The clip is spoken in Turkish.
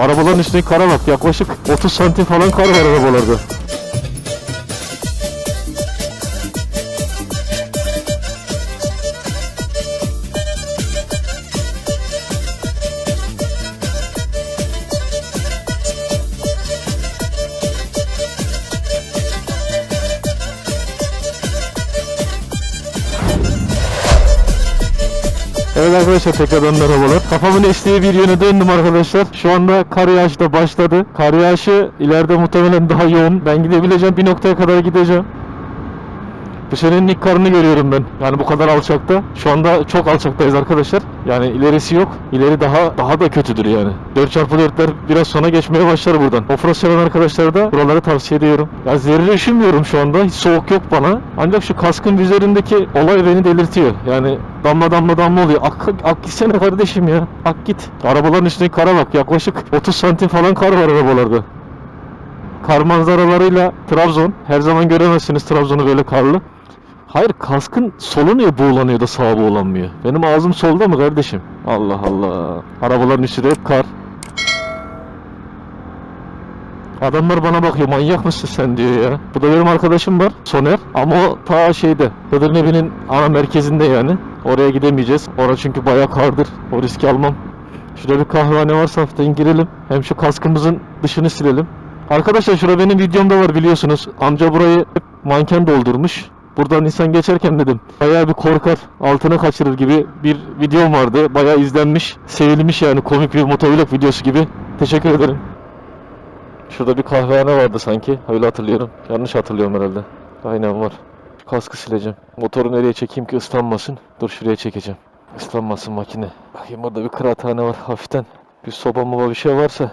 Arabaların üstündeki kara bak yaklaşık 30 santim falan kar var arabalarda. Evet arkadaşlar tekrardan merhabalar. Kafamın estiği bir yöne döndüm arkadaşlar. Şu anda kar yağışı da başladı. Kar yağışı ileride muhtemelen daha yoğun. Ben gidebileceğim bir noktaya kadar gideceğim. Senenin ilk karını görüyorum ben. Yani bu kadar alçakta. Şu anda çok alçaktayız arkadaşlar. Yani ilerisi yok. İleri daha daha da kötüdür yani. 4x4'ler biraz sonra geçmeye başlar buradan. Offroad seven arkadaşlara da buraları tavsiye ediyorum. Ya zerre üşümüyorum şu anda. Hiç soğuk yok bana. Ancak şu kaskın üzerindeki olay beni delirtiyor. Yani damla damla damla oluyor. Ak, ak gitsene kardeşim ya. Ak git. Arabaların üstündeki kara bak. Yaklaşık 30 santim falan kar var arabalarda. Kar manzaralarıyla Trabzon. Her zaman göremezsiniz Trabzon'u böyle karlı. Hayır kaskın solu niye buğulanıyor da sağa buğulanmıyor? Benim ağzım solda mı kardeşim? Allah Allah. Arabaların üstü de hep kar. Adamlar bana bakıyor manyak mısın sen diyor ya. Bu da benim arkadaşım var Soner ama o ta şeyde Hıdır Nebi'nin ana merkezinde yani. Oraya gidemeyeceğiz. Orası çünkü bayağı kardır. O riski almam. Şurada bir kahvehane varsa hafiften girelim. Hem şu kaskımızın dışını silelim. Arkadaşlar şurada benim videomda var biliyorsunuz. Amca burayı hep manken doldurmuş. Buradan insan geçerken dedim. Bayağı bir korkar, altına kaçırır gibi bir videom vardı. Bayağı izlenmiş, sevilmiş yani komik bir motovlog videosu gibi. Teşekkür ederim. Şurada bir kahvehane vardı sanki. Öyle hatırlıyorum. Yanlış hatırlıyorum herhalde. Aynen var. Şu kaskı sileceğim. Motoru nereye çekeyim ki ıslanmasın? Dur şuraya çekeceğim. Islanmasın makine. Bakayım burada bir kıraathane var hafiften. Bir soba moba bir şey varsa